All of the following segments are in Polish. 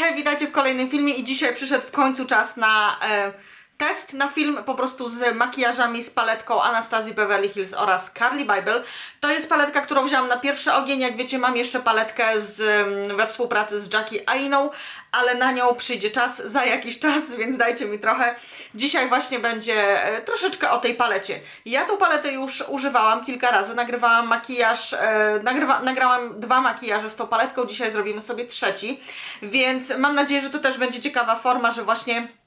Hej, witajcie w kolejnym filmie i dzisiaj przyszedł w końcu czas na e, test, na film po prostu z makijażami, z paletką Anastazji Beverly Hills oraz Carly Bible. To jest paletka, którą wziąłam na pierwszy ogień, jak wiecie mam jeszcze paletkę z, mm, we współpracy z Jackie Ainą, ale na nią przyjdzie czas, za jakiś czas, więc dajcie mi trochę. Dzisiaj właśnie będzie e, troszeczkę o tej palecie. Ja tą paletę już używałam kilka razy, nagrywałam makijaż, e, nagrywa, nagrałam dwa makijaże z tą paletką, dzisiaj zrobimy sobie trzeci, więc mam nadzieję, że to też będzie ciekawa forma, że właśnie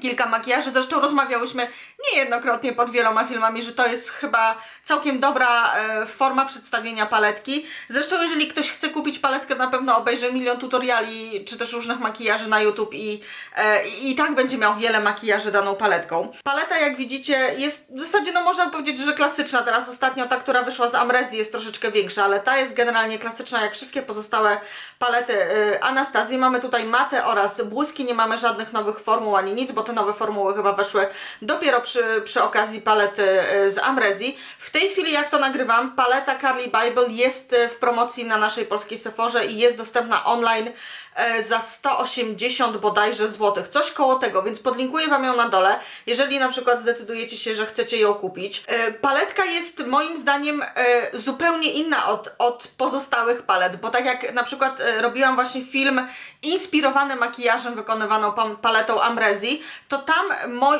kilka makijaży. Zresztą rozmawiałyśmy niejednokrotnie pod wieloma filmami, że to jest chyba całkiem dobra e, forma przedstawienia paletki. Zresztą jeżeli ktoś chce kupić paletkę, na pewno obejrzy milion tutoriali, czy też różnych makijaży na YouTube i, e, i tak będzie miał wiele makijaży daną paletką. Paleta, jak widzicie, jest w zasadzie, no można powiedzieć, że klasyczna. Teraz ostatnio ta, która wyszła z Amrezji jest troszeczkę większa, ale ta jest generalnie klasyczna, jak wszystkie pozostałe palety e, Anastazji. Mamy tutaj matę oraz błyski, nie mamy żadnych nowych formuł ani nic, bo te nowe formuły chyba weszły dopiero przy, przy okazji palety e, z Amrezji. W tej chwili, jak to nagrywam, paleta Carly Bible jest e, w promocji na naszej polskiej Sephorze i jest dostępna online za 180 bodajże złotych, coś koło tego, więc podlinkuję Wam ją na dole, jeżeli na przykład zdecydujecie się, że chcecie ją kupić. E, Paletka jest moim zdaniem e, zupełnie inna od, od pozostałych palet, bo tak jak na przykład e, robiłam właśnie film inspirowany makijażem wykonywaną paletą Amrezji, to tam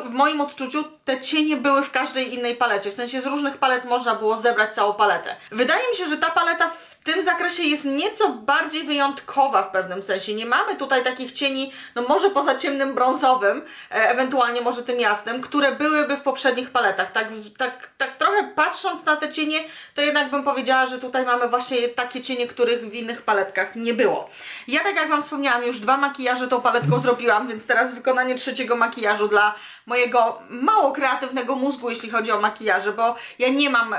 w moim odczuciu te cienie były w każdej innej palecie, w sensie z różnych palet można było zebrać całą paletę. Wydaje mi się, że ta paleta w tym zakresie jest nieco bardziej wyjątkowa w pewnym sensie. Nie mamy tutaj takich cieni, no może poza ciemnym brązowym, e, ewentualnie może tym jasnym, które byłyby w poprzednich paletach. Tak, tak, tak trochę patrząc na te cienie, to jednak bym powiedziała, że tutaj mamy właśnie takie cienie, których w innych paletkach nie było. Ja tak jak Wam wspomniałam, już dwa makijaże tą paletką zrobiłam, więc teraz wykonanie trzeciego makijażu dla mojego mało kreatywnego mózgu, jeśli chodzi o makijaże, bo ja nie mam...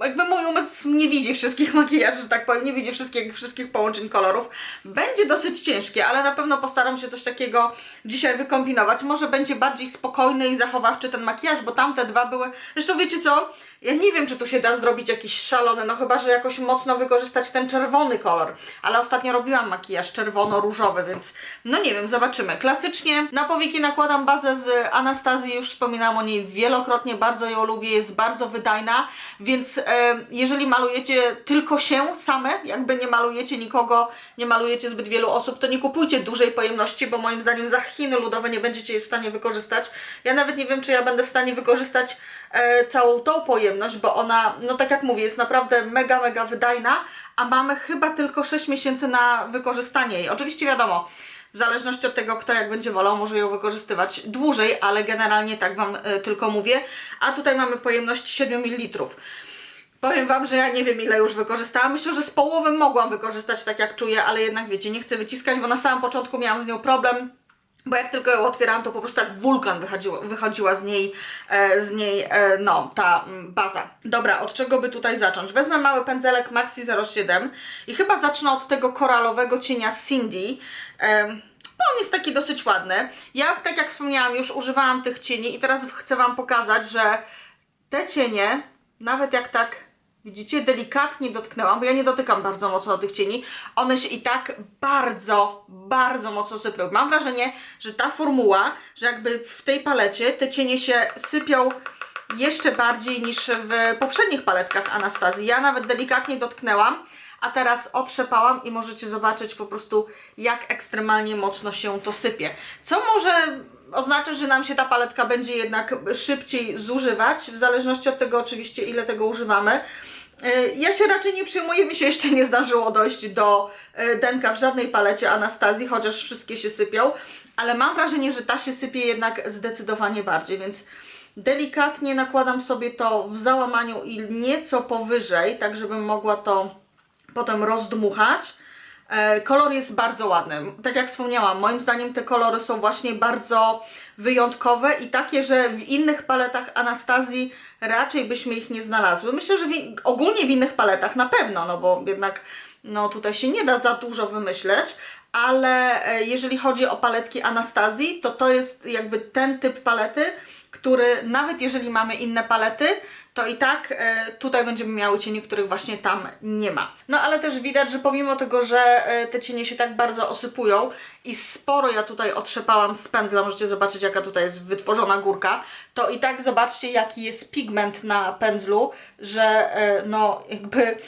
jakby mój umysł nie widzi wszystkich makijaży, że tak powiem, nie widzi wszystkich, wszystkich połączeń kolorów. Będzie dosyć ciężkie, ale na pewno postaram się coś takiego dzisiaj wykombinować. Może będzie bardziej spokojny i zachowawczy ten makijaż, bo tamte dwa były... Zresztą wiecie co? Ja nie wiem, czy tu się da zrobić jakiś szalony, no chyba, że jakoś mocno wykorzystać ten czerwony kolor. Ale ostatnio robiłam makijaż czerwono-różowy, więc no nie wiem, zobaczymy. Klasycznie na powieki nakładam bazę z Anastazji, już wspominałam o niej wielokrotnie, bardzo ją lubię, jest bardzo wydajna, więc e, jeżeli malujecie tylko się same, jakby nie malujecie nikogo, nie malujecie zbyt wielu osób, to nie kupujcie dużej pojemności, bo moim zdaniem za Chiny ludowe nie będziecie jej w stanie wykorzystać. Ja nawet nie wiem, czy ja będę w stanie wykorzystać e, całą tą pojemność, bo ona, no tak jak mówię, jest naprawdę mega, mega wydajna, a mamy chyba tylko 6 miesięcy na wykorzystanie jej. Oczywiście wiadomo, w zależności od tego, kto jak będzie wolał, może ją wykorzystywać dłużej, ale generalnie tak Wam e, tylko mówię. A tutaj mamy pojemność 7 ml. Powiem Wam, że ja nie wiem ile już wykorzystałam. Myślę, że z połowy mogłam wykorzystać tak jak czuję, ale jednak wiecie, nie chcę wyciskać, bo na samym początku miałam z nią problem. Bo jak tylko ją otwierałam, to po prostu jak wulkan wychodziła, wychodziła z niej, e, z niej e, no, ta mm, baza. Dobra, od czego by tutaj zacząć? Wezmę mały pędzelek Maxi 07 i chyba zacznę od tego koralowego cienia Cindy. E, bo on jest taki dosyć ładny. Ja, tak jak wspomniałam, już używałam tych cieni i teraz chcę Wam pokazać, że te cienie, nawet jak tak widzicie, delikatnie dotknęłam, bo ja nie dotykam bardzo mocno tych cieni, one się i tak bardzo, bardzo mocno sypią. Mam wrażenie, że ta formuła, że jakby w tej palecie te cienie się sypią jeszcze bardziej niż w poprzednich paletkach Anastazji. Ja nawet delikatnie dotknęłam, a teraz otrzepałam i możecie zobaczyć po prostu jak ekstremalnie mocno się to sypie. Co może oznaczać, że nam się ta paletka będzie jednak szybciej zużywać, w zależności od tego oczywiście ile tego używamy. Y, Ja się raczej nie przyjmuję, mi się jeszcze nie zdarzyło dojść do y, denka w żadnej palecie Anastazji, chociaż wszystkie się sypią, ale mam wrażenie, że ta się sypie jednak zdecydowanie bardziej, więc delikatnie nakładam sobie to w załamaniu i nieco powyżej, tak żebym mogła to potem rozdmuchać. E, Kolor jest bardzo ładny. Tak jak wspomniałam, moim zdaniem te kolory są właśnie bardzo wyjątkowe i takie, że w innych paletach Anastazji raczej byśmy ich nie znalazły. Myślę, że w, ogólnie w innych paletach na pewno, no bo jednak no tutaj się nie da za dużo wymyśleć, ale e, jeżeli chodzi o paletki Anastazji, to to jest jakby ten typ palety, który nawet jeżeli mamy inne palety, to i tak e, tutaj będziemy miały cienie, których właśnie tam nie ma. No ale też widać, że pomimo tego, że e, te cienie się tak bardzo osypują i sporo ja tutaj otrzepałam z pędzla, możecie zobaczyć jaka tutaj jest wytworzona górka, to i tak zobaczcie jaki jest pigment na pędzlu, że e, no jakby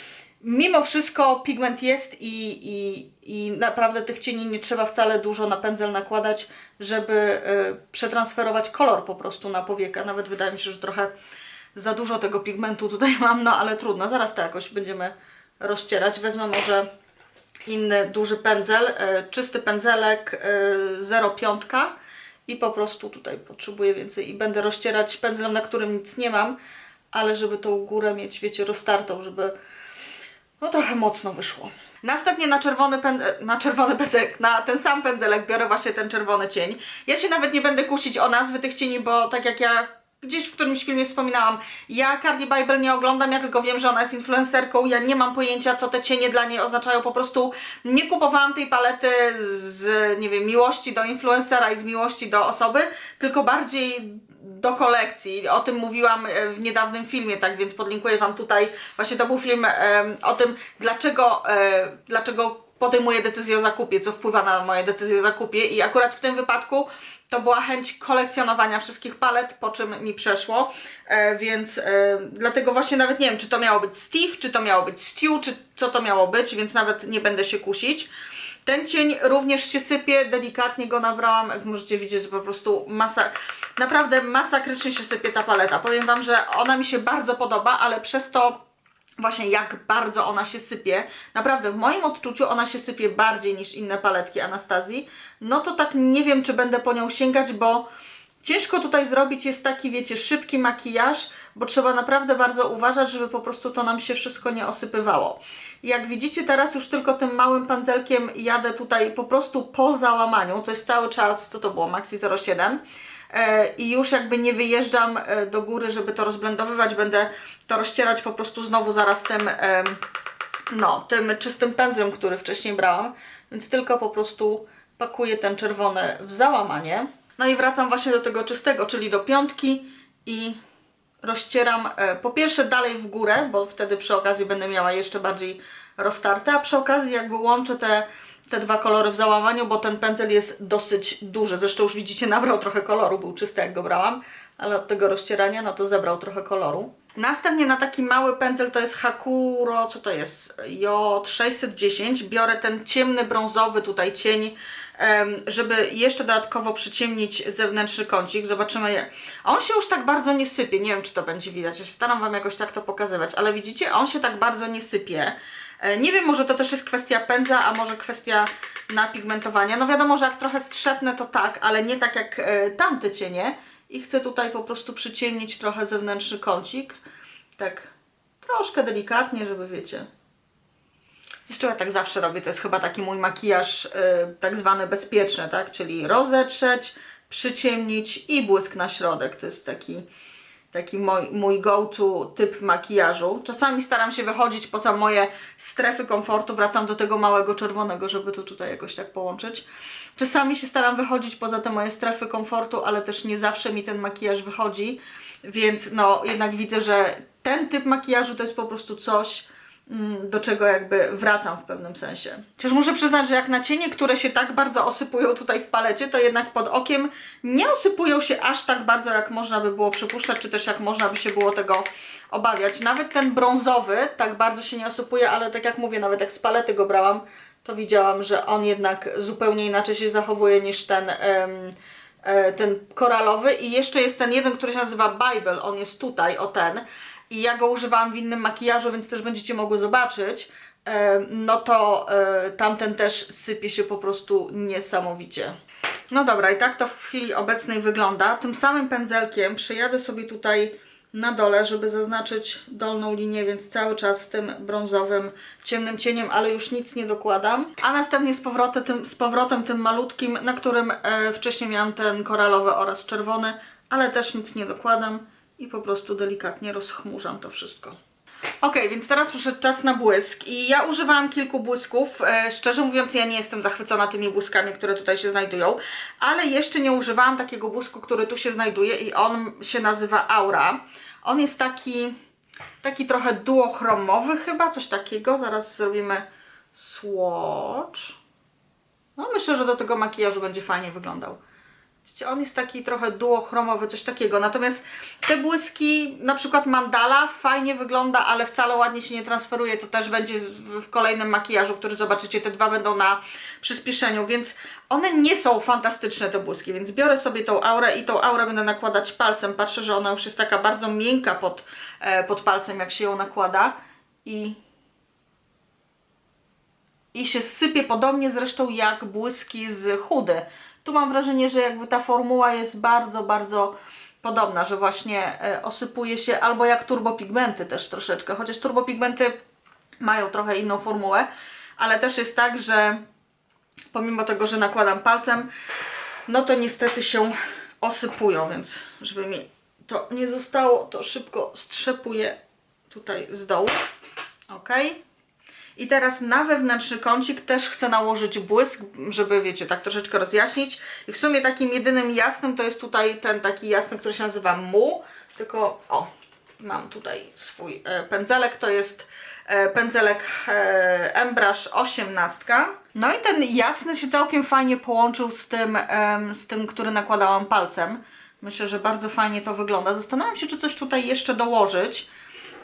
mimo wszystko pigment jest i, i, i naprawdę tych cieni nie trzeba wcale dużo na pędzel nakładać, żeby przetransferować kolor po prostu na powiekę. Nawet wydaje mi się, że trochę za dużo tego pigmentu tutaj mam, no ale trudno, zaraz to jakoś będziemy rozcierać. Wezmę może inny duży pędzel, y, czysty pędzelek y, 0,5 i po prostu tutaj potrzebuję więcej i będę rozcierać pędzlem, na którym nic nie mam, ale żeby tą górę mieć, wiecie, roztartą, żeby no trochę mocno wyszło. Następnie na czerwony, pęd- na czerwony pędzelek, na ten sam pędzelek biorę właśnie ten czerwony cień. Ja się nawet nie będę kusić o nazwy tych cieni, bo tak jak ja gdzieś w którymś filmie wspominałam, ja Cardi Bible nie oglądam, ja tylko wiem, że ona jest influencerką, ja nie mam pojęcia, co te cienie dla niej oznaczają, po prostu nie kupowałam tej palety z, nie wiem, miłości do influencera i z miłości do osoby, tylko bardziej do kolekcji. O tym mówiłam e, w niedawnym filmie, tak więc podlinkuję Wam tutaj. Właśnie to był film em, o tym, dlaczego, e, dlaczego podejmuję decyzję o zakupie, co wpływa na moje decyzje o zakupie i akurat w tym wypadku to była chęć kolekcjonowania wszystkich palet, po czym mi przeszło, e, więc e, dlatego właśnie nawet nie wiem, czy to miało być Steve, czy to miało być Stew, czy co to miało być, więc nawet nie będę się kusić. Ten cień również się sypie, delikatnie go nabrałam, jak możecie widzieć, po prostu masa, naprawdę masakrycznie się sypie ta paleta. Powiem Wam, że ona mi się bardzo podoba, ale przez to właśnie jak bardzo ona się sypie, naprawdę w moim odczuciu ona się sypie bardziej niż inne paletki Anastazji, no to tak nie wiem, czy będę po nią sięgać, bo ciężko tutaj zrobić jest taki, wiecie, szybki makijaż, bo trzeba naprawdę bardzo uważać, żeby po prostu to nam się wszystko nie osypywało. Jak widzicie teraz już tylko tym małym pędzelkiem jadę tutaj po prostu po załamaniu, to jest cały czas, co to było, Maxi 07, e, i już jakby nie wyjeżdżam e, do góry, żeby to rozblendowywać, będę to rozcierać po prostu znowu zaraz tym, no, tym czystym pędzlem, który wcześniej brałam, więc tylko po prostu pakuję ten czerwony w załamanie. No i wracam właśnie do tego czystego, czyli do piątki i rozcieram e, po pierwsze dalej w górę, bo wtedy przy okazji będę miała jeszcze bardziej roztarte, a przy okazji jakby łączę te, te dwa kolory w załamaniu, bo ten pędzel jest dosyć duży. Zresztą już widzicie, nabrał trochę koloru, był czysty jak go brałam, ale od tego rozcierania no to zebrał trochę koloru. Następnie na taki mały pędzel to jest Hakuro, co to jest? J610. Biorę ten ciemny brązowy tutaj cień, żeby jeszcze dodatkowo przyciemnić zewnętrzny kącik. Zobaczymy. A On się już tak bardzo nie sypie. Nie wiem, czy to będzie widać. Ja staram Wam jakoś tak to pokazywać, ale widzicie, on się tak bardzo nie sypie. E, Nie wiem, może to też jest kwestia pędza, a może kwestia napigmentowania. No wiadomo, że jak trochę strzepnę, to tak, ale nie tak jak e, tamte cienie. I chcę tutaj po prostu przyciemnić trochę zewnętrzny kącik. Tak troszkę delikatnie, żeby wiecie. Jeszcze ja tak zawsze robię, to jest chyba taki mój makijaż y, tak zwany bezpieczny, tak? Czyli rozetrzeć, przyciemnić i błysk na środek. To jest taki, taki mój, mój go-to typ makijażu. Czasami staram się wychodzić poza moje strefy komfortu, wracam do tego małego czerwonego, żeby to tutaj jakoś tak połączyć. Czasami się staram wychodzić poza te moje strefy komfortu, ale też nie zawsze mi ten makijaż wychodzi, więc no jednak widzę, że ten typ makijażu to jest po prostu coś, do czego jakby wracam w pewnym sensie. Chociaż muszę przyznać, że jak na cienie, które się tak bardzo osypują tutaj w palecie, to jednak pod okiem nie osypują się aż tak bardzo, jak można by było przypuszczać, czy też jak można by się było tego obawiać. Nawet ten brązowy tak bardzo się nie osypuje, ale tak jak mówię, nawet jak z palety go brałam, to widziałam, że on jednak zupełnie inaczej się zachowuje niż ten, e, ten koralowy. I jeszcze jest ten jeden, który się nazywa Bible, on jest tutaj, o ten. I ja go używałam w innym makijażu, więc też będziecie mogły zobaczyć. Em, No to e, tamten też sypie się po prostu niesamowicie. No dobra, i tak to w chwili obecnej wygląda. Tym samym pędzelkiem przejadę sobie tutaj na dole, żeby zaznaczyć dolną linię, więc cały czas z tym brązowym, ciemnym cieniem, ale już nic nie dokładam. A następnie z powrotem tym, z powrotem tym malutkim, na którym e, wcześniej miałam ten koralowy oraz czerwony, ale też nic nie dokładam i po prostu delikatnie rozchmurzam to wszystko. Okej, więc teraz przyszedł czas na błysk i ja używałam kilku błysków. E, szczerze mówiąc, ja nie jestem zachwycona tymi błyskami, które tutaj się znajdują, ale jeszcze nie używałam takiego błysku, który tu się znajduje i on się nazywa Aura. On jest taki, taki trochę duochromowy chyba, coś takiego. Zaraz zrobimy swatch. No myślę, że do tego makijażu będzie fajnie wyglądał. On jest taki trochę duochromowy, coś takiego. Natomiast te błyski, na przykład mandala, fajnie wygląda, ale wcale ładnie się nie transferuje. To też będzie w, w kolejnym makijażu, który zobaczycie. Te dwa będą na przyspieszeniu, więc one nie są fantastyczne, te błyski. Więc biorę sobie tą aurę i tą aurę będę nakładać palcem. Patrzę, że ona już jest taka bardzo miękka pod, e, pod palcem, jak się ją nakłada. I i się sypie podobnie zresztą jak błyski z chudy. Tu mam wrażenie, że jakby ta formuła jest bardzo, bardzo podobna, że właśnie e, osypuje się albo jak turbopigmenty też troszeczkę, chociaż turbopigmenty mają trochę inną formułę, ale też jest tak, że pomimo tego, że nakładam palcem, no to niestety się osypują, więc żeby mi to nie zostało, to szybko strzepuję tutaj z dołu. Ok. I teraz na wewnętrzny kącik też chcę nałożyć błysk, żeby wiecie, tak troszeczkę rozjaśnić. I w sumie takim jedynym jasnym to jest tutaj ten taki jasny, który się nazywa Mu. Tylko o, mam tutaj swój e, pędzelek, to jest e, pędzelek e, Embrush 18. No i ten jasny się całkiem fajnie połączył z tym, em, z tym, który nakładałam palcem. Myślę, że bardzo fajnie to wygląda. Zastanawiam się, czy coś tutaj jeszcze dołożyć.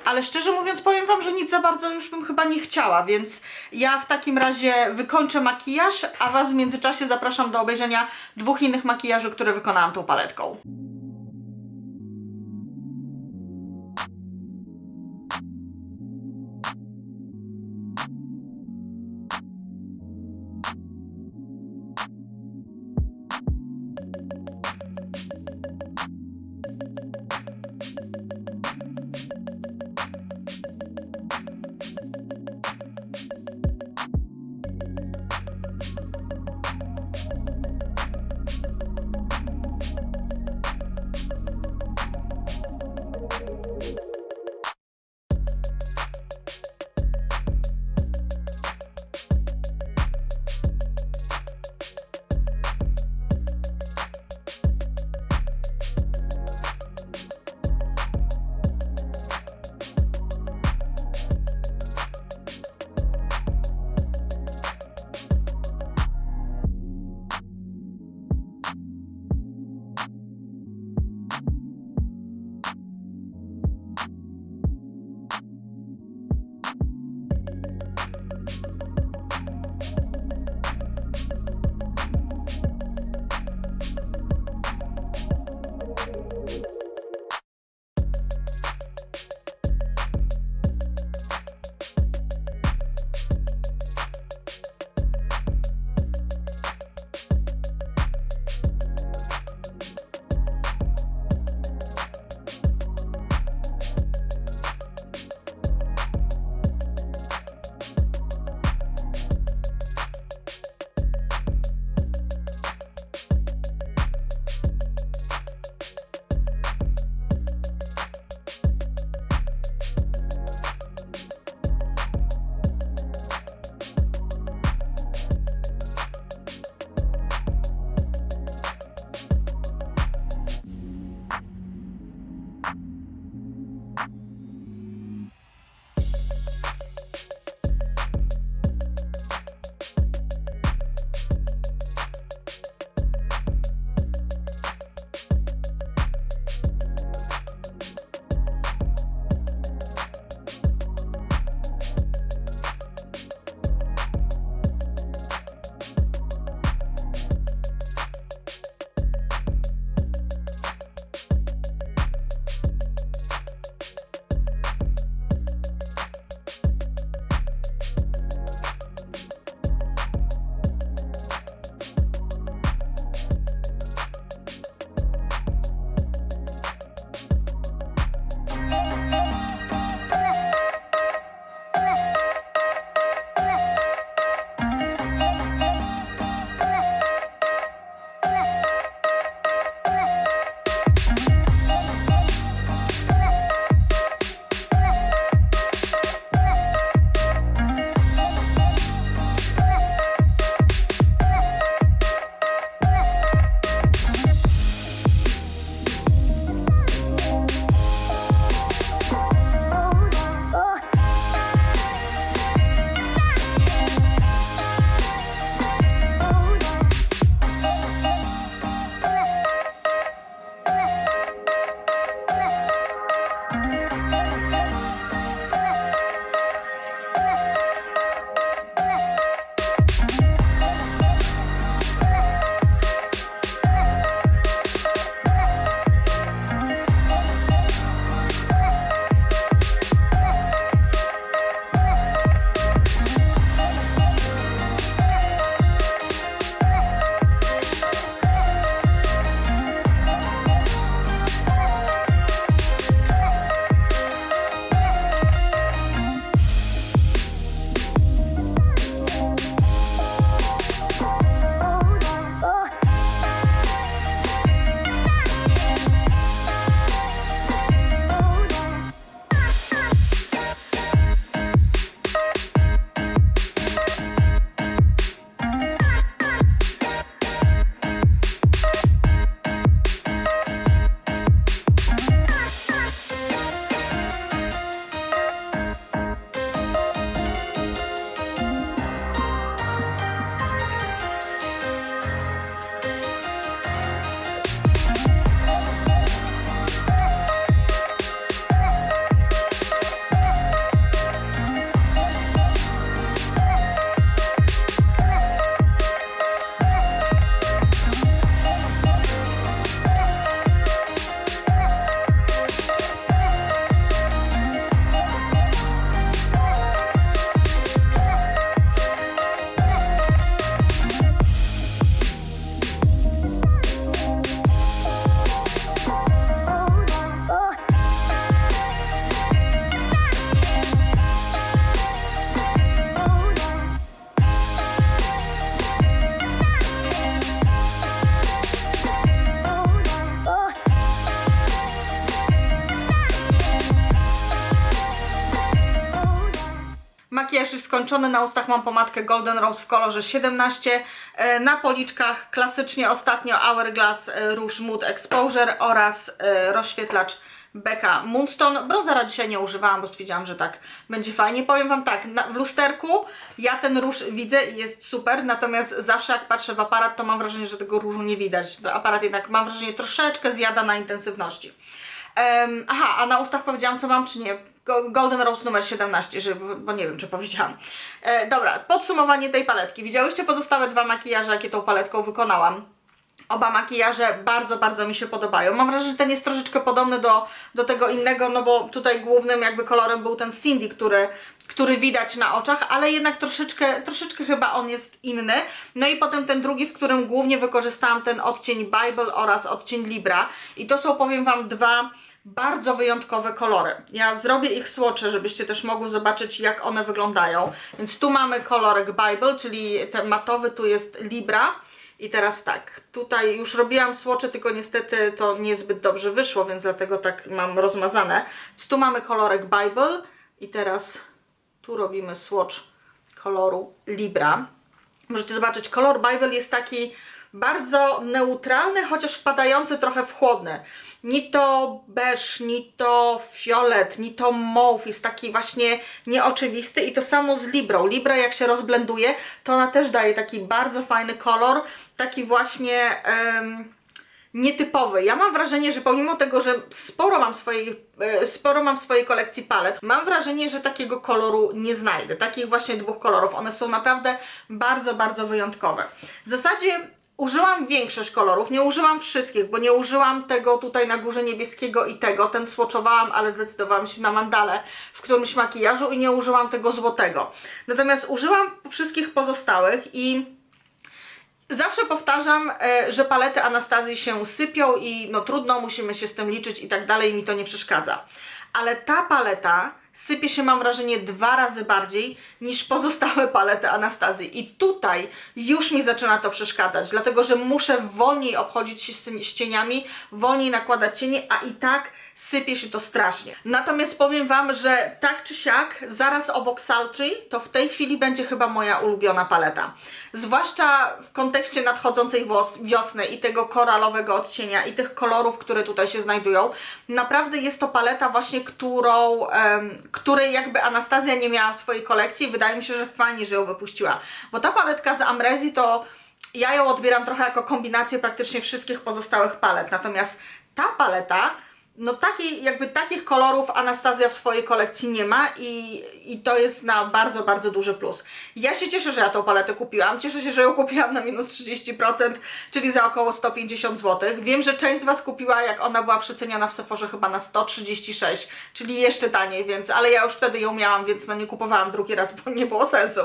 Ale szczerze mówiąc, powiem Wam, że nic za bardzo już bym chyba nie chciała, więc ja w takim razie wykończę makijaż, a Was w międzyczasie zapraszam do obejrzenia dwóch innych makijaży, które wykonałam tą paletką. Na ustach mam pomadkę Golden Rose w kolorze 17, e, na policzkach klasycznie ostatnio Hourglass e, Rouge Mood Exposure oraz e, rozświetlacz Becca Moonstone. Bronzera dzisiaj nie używałam, bo stwierdziłam, że tak będzie fajnie. Powiem Wam tak, na, w lusterku ja ten róż widzę i jest super, natomiast zawsze jak patrzę w aparat, to mam wrażenie, że tego różu nie widać. Aparat jednak mam wrażenie troszeczkę zjada na intensywności. Em, aha, a na ustach powiedziałam, co mam, czy nie? Go- Golden Rose numer 17, żeby, bo nie wiem, czy powiedziałam. E, dobra, podsumowanie tej paletki. Widziałyście pozostałe dwa makijaże, jakie tą paletką wykonałam. Oba makijaże bardzo, bardzo mi się podobają. Mam wrażenie, że ten jest troszeczkę podobny do, do tego innego, no bo tutaj głównym jakby kolorem był ten Cindy, który, który widać na oczach, ale jednak troszeczkę, troszeczkę chyba on jest inny. No i potem ten drugi, w którym głównie wykorzystałam ten odcień Bible oraz odcień Libra. I to są, powiem Wam, dwa bardzo wyjątkowe kolory. Ja zrobię ich swatche, żebyście też mogły zobaczyć, jak one wyglądają. Więc tu mamy kolorek Bible, czyli ten matowy, tu jest Libra. I teraz tak, tutaj już robiłam słocze, tylko niestety to niezbyt dobrze wyszło, więc dlatego tak mam rozmazane. Więc tu mamy kolorek Bible i teraz tu robimy swatch koloru Libra. Możecie zobaczyć, kolor Bible jest taki bardzo neutralny, chociaż wpadający trochę w chłodny. Ni to beż, ni to fiolet, ni to mauve jest taki właśnie nieoczywisty i to samo z Librą. Libra jak się rozblenduje, to ona też daje taki bardzo fajny kolor, taki właśnie... em, nietypowy. Ja mam wrażenie, że pomimo tego, że sporo mam, swojej, e, sporo mam w swojej kolekcji palet, mam wrażenie, że takiego koloru nie znajdę. Takich właśnie dwóch kolorów. One są naprawdę bardzo, bardzo wyjątkowe. W zasadzie użyłam większość kolorów, nie użyłam wszystkich, bo nie użyłam tego tutaj na górze niebieskiego i tego. Ten swatchowałam, ale zdecydowałam się na mandale w którymś makijażu i nie użyłam tego złotego. Natomiast użyłam wszystkich pozostałych i Zawsze powtarzam, e, że palety Anastazji się sypią i no trudno, musimy się z tym liczyć i tak dalej, mi to nie przeszkadza. Ale ta paleta sypie się, mam wrażenie, dwa razy bardziej niż pozostałe palety Anastazji. I tutaj już mi zaczyna to przeszkadzać, dlatego że muszę wolniej obchodzić się z cieniami, wolniej nakładać cienie, a i tak sypie się to strasznie. Natomiast powiem Wam, że tak czy siak, zaraz obok Salty, to w tej chwili będzie chyba moja ulubiona paleta. Zwłaszcza w kontekście nadchodzącej wiosny i tego koralowego odcienia i tych kolorów, które tutaj się znajdują. Naprawdę jest to paleta właśnie, którą, em, której jakby Anastazja nie miała w swojej kolekcji. Wydaje mi się, że fajnie, że ją wypuściła. Bo ta paletka z Amrezi to ja ją odbieram trochę jako kombinację praktycznie wszystkich pozostałych palet. Natomiast ta paleta no takiej, jakby takich kolorów Anastazja w swojej kolekcji nie ma i, i to jest na bardzo, bardzo duży plus. Ja się cieszę, że ja tą paletę kupiłam. Cieszę się, że ją kupiłam na minus 30%, czyli za około 150 zł. Wiem, że część z Was kupiła, jak ona była przeceniona w Sephorze chyba na 136, czyli jeszcze taniej, więc, ale ja już wtedy ją miałam, więc no nie kupowałam drugi raz, bo nie było sensu.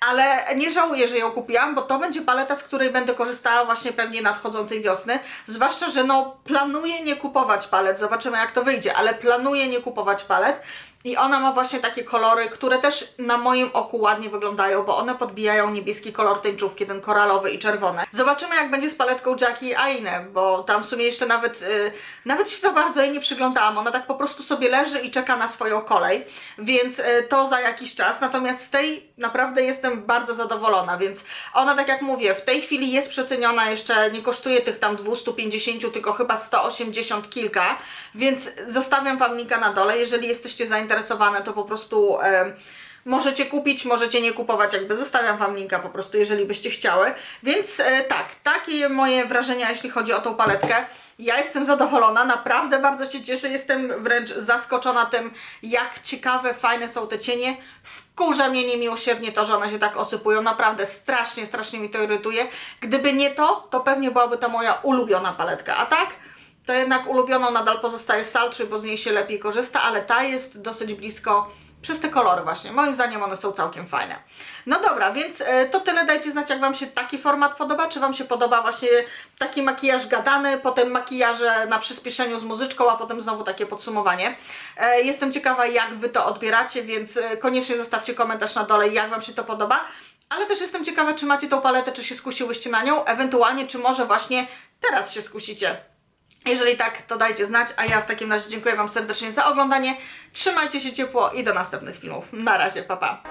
Ale nie żałuję, że ją kupiłam, bo to będzie paleta, z której będę korzystała właśnie pewnie nadchodzącej wiosny. Zwłaszcza, że no planuję nie kupować palet, zobaczymy jak to wyjdzie, ale planuję nie kupować palet. I ona ma właśnie takie kolory, które też na moim oku ładnie wyglądają, bo one podbijają niebieski kolor tęczówki, ten koralowy i czerwony. Zobaczymy jak będzie z paletką Jackie i Aine, bo tam w sumie jeszcze nawet, y, nawet się za bardzo jej nie przyglądałam. Ona tak po prostu sobie leży i czeka na swoją kolej, więc y, to za jakiś czas. Natomiast z tej naprawdę jestem bardzo zadowolona, więc ona tak jak mówię, w tej chwili jest przeceniona, jeszcze nie kosztuje tych tam 250, tylko chyba 180 kilka, więc zostawiam Wam linka na dole, jeżeli jesteście zainteresowane, to po prostu... Możecie kupić, możecie nie kupować, jakby zostawiam Wam linka po prostu, jeżeli byście chciały. Więc e, tak, takie moje wrażenia, jeśli chodzi o tą paletkę. Ja jestem zadowolona, naprawdę bardzo się cieszę, jestem wręcz zaskoczona tym, jak ciekawe, fajne są te cienie. Wkurza mnie niemiłosiernie to, że one się tak osypują, naprawdę strasznie, strasznie mi to irytuje. Gdyby nie to, to pewnie byłaby to moja ulubiona paletka, a tak? To jednak ulubioną nadal pozostaje Saltry, bo z niej się lepiej korzysta, ale ta jest dosyć blisko przez te kolory właśnie. Moim zdaniem one są całkiem fajne. No dobra, więc e, to tyle. Dajcie znać, jak Wam się taki format podoba. Czy Wam się podoba właśnie taki makijaż gadany, potem makijaże na przyspieszeniu z muzyczką, a potem znowu takie podsumowanie. E, Jestem ciekawa, jak Wy to odbieracie, więc e, koniecznie zostawcie komentarz na dole, jak Wam się to podoba. Ale też jestem ciekawa, czy macie tą paletę, czy się skusiłyście na nią, ewentualnie, czy może właśnie teraz się skusicie. Jeżeli tak, to dajcie znać, a ja w takim razie dziękuję Wam serdecznie za oglądanie. Trzymajcie się ciepło i do następnych filmów. Na razie, pa pa!